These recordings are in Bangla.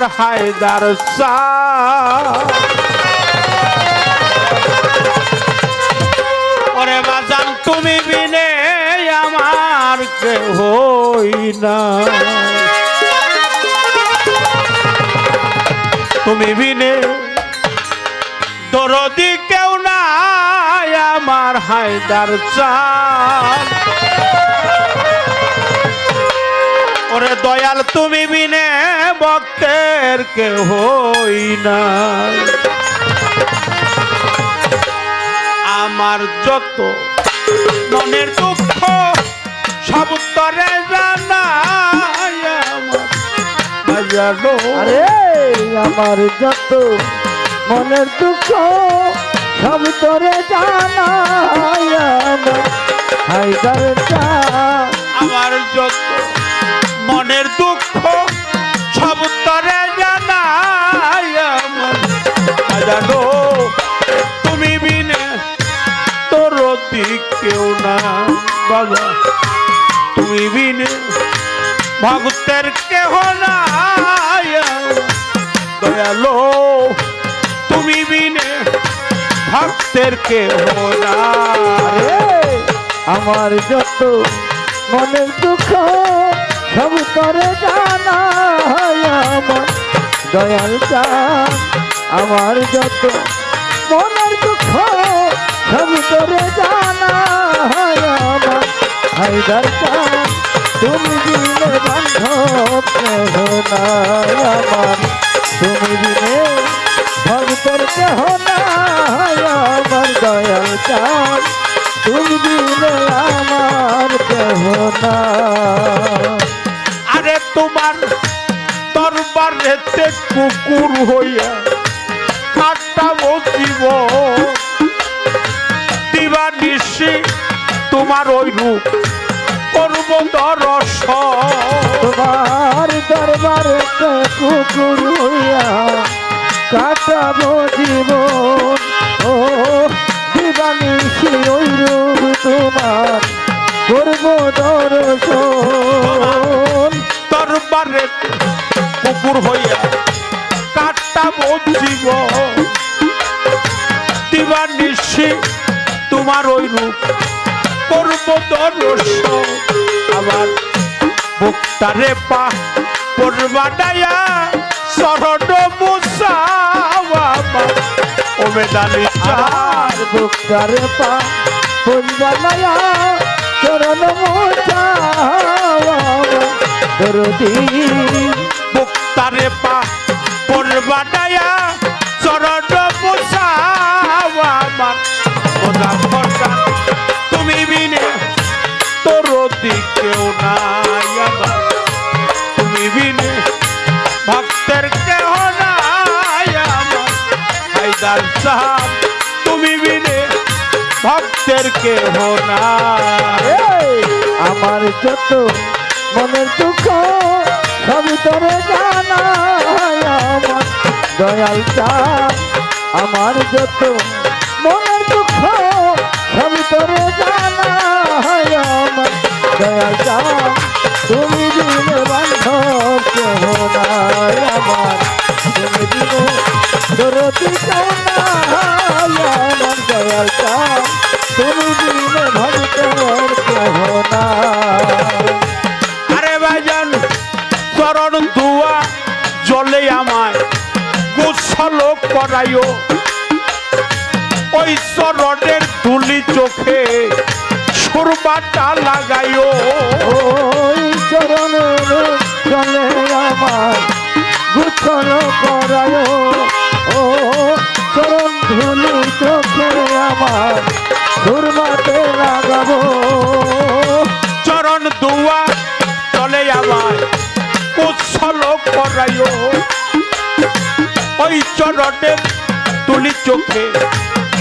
আমার হায়দার ওরে বাজান, তুমি বিনে আমার কেহ না। তুমি বিনে দরদি কেউ নাই আমার হায়দার চান ওরে দয়াল, তুমি বিনে ভক্তের কেউ হই না আমার যত মনের দুঃখ সব তরে জানাই আমার। আরে আমার যত মনের দুঃখ সব তোরে জানাই চা আমার যত মনের দুঃখ জানো, তুমি বিনে তোর কেউ না। বাবা, তুমি বিনে ভক্তের কেহ নাই। দয়ালো, তুমি বিনে ভক্তের কেহ না আমার যত মনের দুঃখ সব তোরে জানাই আমার দয়াল চা আমার যত মনের দুঃখ সব তোরে হয় আমার। হায়দার দরকার তুমি দিলে বান্ধব কেহ জীবন। ও, দিবানি তোমার করব দর্শন। দরবারে কুকুর হইয়া কাটা বসিব দিবা নিশি তোমার ওই রূপ করব দর্শন। আবার বুকটারে পা শরণ মুসাওয়া ও আর বুকটার পা পঞ্জালয়া চরণ মোচাওয়া দরদি বুকটারে পা পরবাডায়া কেহ না। আমার যত মনের দুঃখ, সবই তোরে জানা আমার দয়াল চা আমার যত মনের দুঃখ, সবই তোরে জানা আমার দয়াল করাইও ওই চরণের ধুলি চোখে সুরবাটা লাগাইও ওই চরণের চলে আমার গুছল করায়। ও চরণ ধুলি চোখে আমার সুরমাতে লাগাবো। চরণ ধোয়া জলে আমায় গোসল করাইও ওই চরণের তুলি চোখে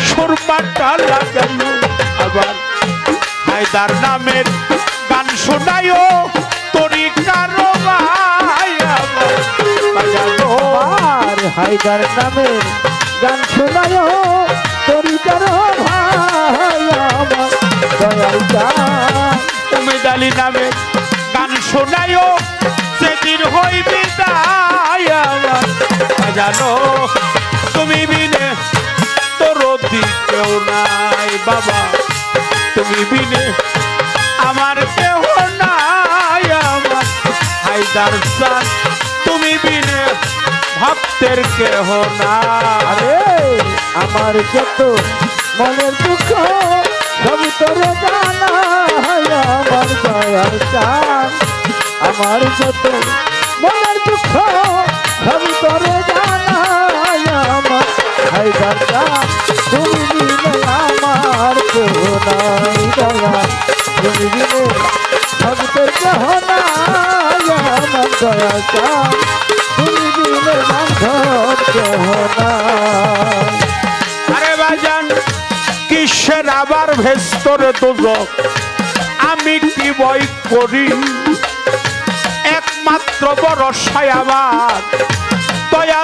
সুরবাটা লাগাইও আবার। হায়দার নামের গান শোনাইও তরি কারও ভাই আর হায়দার নামের গান শোনায় তরিকার ভাই আমার। দয়াল চান উমেদালি নামে গান শোনায়ও জানো? তুমি বিনে তোর কেউ নাই, বাবা। তুমি বিনে আমার কেহ নাই, আমার হায়দার সান তুমি বিনে ভক্তের কেহ নাই। আরে, আমার যত মনের দুঃখ সব তোরে জানা আমার দয়াল চান। আমার যত মনের দুঃখ সব তোরে হায়দার চান তুমি বিনে আমার কেহ নাই দয়া তুমি বিনে ভক্তের কেহ নাই আমার দয়া তুমি বিনে বান্ধব কেহ নাই। আরে বাজান, কিসের আবার ভেস্তরে দোজক? আমি কি বই করি? একমাত্র বরসায় আমার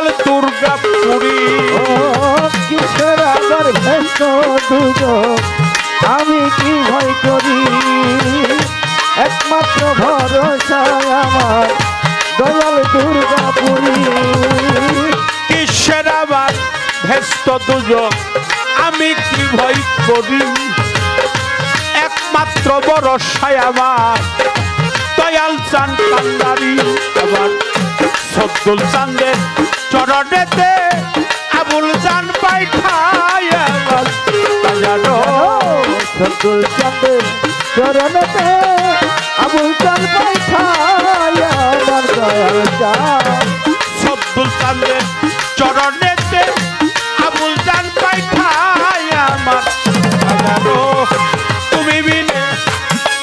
দয়াল দুর্গা পুরী। ও কিসের আবার ভেস্ত দুজন আমি কি ভয় করি? একমাত্র ভরসা আমার দয়াল দুর্গাপুরী কিসের আবার ভেস্ত দুজন আমি কি ভয় করি? একমাত্র বরসায় আমার দয়াল চান কান্দারি আবার সদ্দুল চান্দের চরণেতে আবুল চান পাইঠায় চরণতে আবুল চাল পাইখায় আমার দয়াল চান্দের চরণেতে আবুল পাইঠায় আমার তুমি বিনে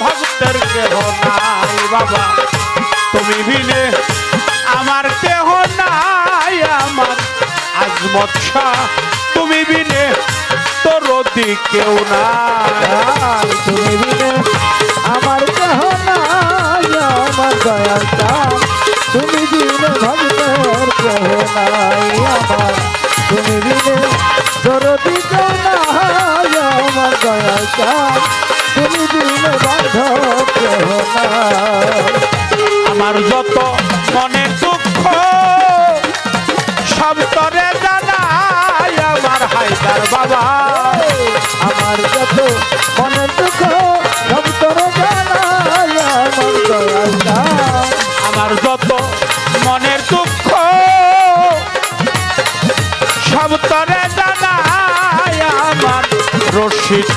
ভক্তের কেহ নাই বাবা। তুমি বিনে শাহ তুমি বিনে তোর কেউ নাই। আর তুমি বিনে আমার কেহ নাই আমার দয়াল তুমি বিনে ভক্তের কেহ নাই আমার। তুমি বিনে দরদি কেউ নাই আমার দয়াল তুমি বিনে বান্ধব কেহ নাই। আমার যত মনে দুঃখ সব তরে জানাই হায়দার বাবা। আমার যত মনে দুঃখ, সব তোর আমার যত মনের দুঃখ, সব তোরে জানাই, আমার রশিদ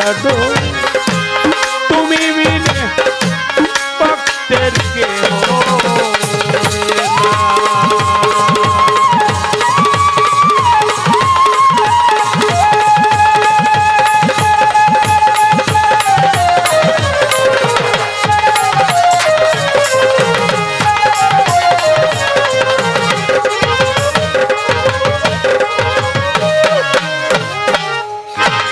আমার কেহ না বাজার